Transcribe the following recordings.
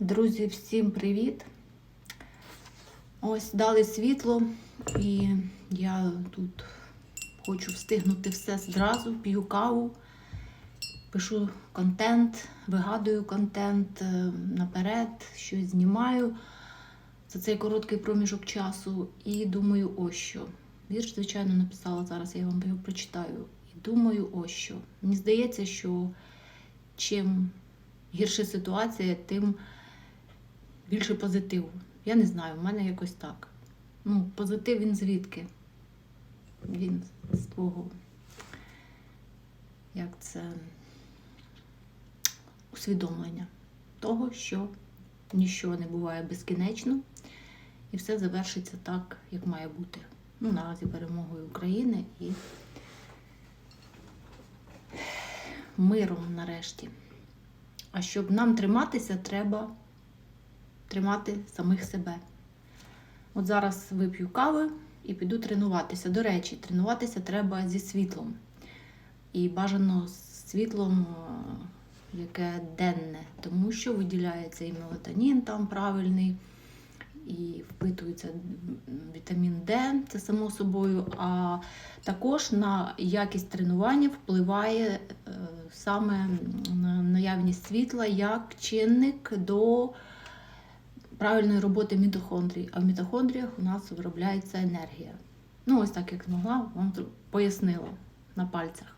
Друзі, всім привіт! Ось дали світло, і я тут хочу встигнути все зразу, п'ю каву, пишу контент, вигадую контент е, наперед, щось знімаю за цей короткий проміжок часу. І думаю, ось що. Вірш, звичайно, написала зараз, я вам його прочитаю. І думаю, ось що. Мені здається, що чим гірша ситуація, тим більше позитиву. Я не знаю, в мене якось так. Ну, позитив він звідки? Він з твого, як це усвідомлення того, що нічого не буває безкінечно, і все завершиться так, як має бути. Ну, наразі перемогою України і миром нарешті. А щоб нам триматися, треба тримати самих себе. От зараз вип'ю кави і піду тренуватися. До речі, тренуватися треба зі світлом. І бажано з світлом, е, яке денне, тому що виділяється і мелатонін там правильний, і впитується вітамін Д, це само собою. А також на якість тренування впливає е, саме наявність світла як чинник до правильної роботи мітохондрій. А в мітохондріях у нас виробляється енергія. Ну, ось так як змогла, вам пояснила на пальцях.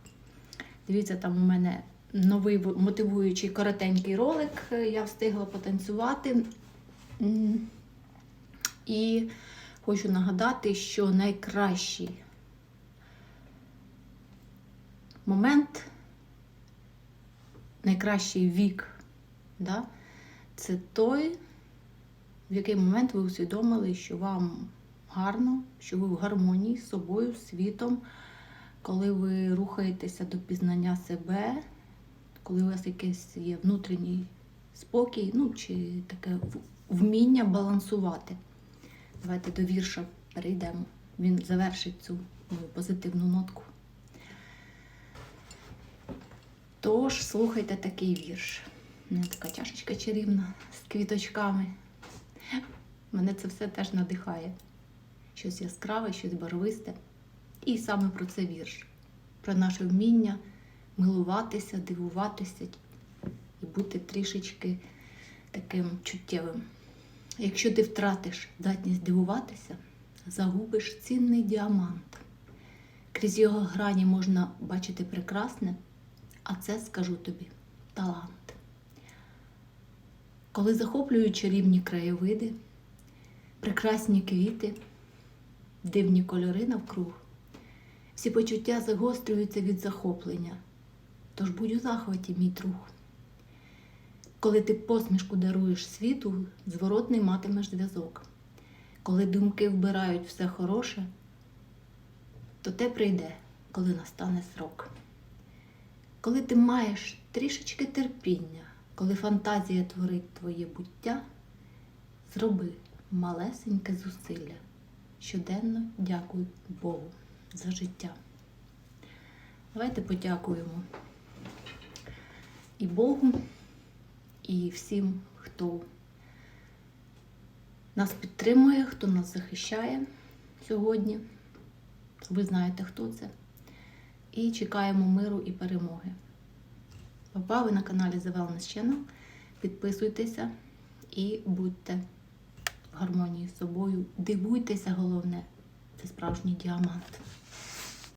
Дивіться, там у мене новий мотивуючий коротенький ролик. Я встигла потанцювати. І хочу нагадати, що найкращий момент, найкращий вік, да, це той, в який момент ви усвідомили, що вам гарно, що ви в гармонії з собою, світом, коли ви рухаєтеся до пізнання себе, коли у вас якийсь є внутрішній спокій, ну чи таке вміння балансувати. Давайте до вірша перейдемо. Він завершить цю мою позитивну нотку. Тож, слухайте такий вірш. У така чашечка чарівна з квіточками. Мене це все теж надихає. Щось яскраве, щось барвисте. І саме про це вірш. Про наше вміння милуватися, дивуватися і бути трішечки таким чуттєвим. Якщо ти втратиш здатність дивуватися, загубиш цінний діамант. Крізь його грані можна бачити прекрасне, а це скажу тобі талант. Коли захоплюють чарівні краєвиди, прекрасні квіти, дивні кольори навкруг, всі почуття загострюються від захоплення. Тож будь у захваті, мій друг. Коли ти посмішку даруєш світу, зворотний матимеш зв'язок. Коли думки вбирають все хороше, то те прийде, коли настане срок. Коли ти маєш трішечки терпіння, коли фантазія творить твоє буття, зроби малесеньке зусилля. Щоденно дякуй Богу за життя. Давайте подякуємо і Богу, і всім, хто нас підтримує, хто нас захищає сьогодні. Ви знаєте, хто це. І чекаємо миру і перемоги. Папа, ви на каналі The Wellness Channel. Підписуйтеся і будьте в гармонії з собою. Дивуйтеся, головне, це справжній діамант.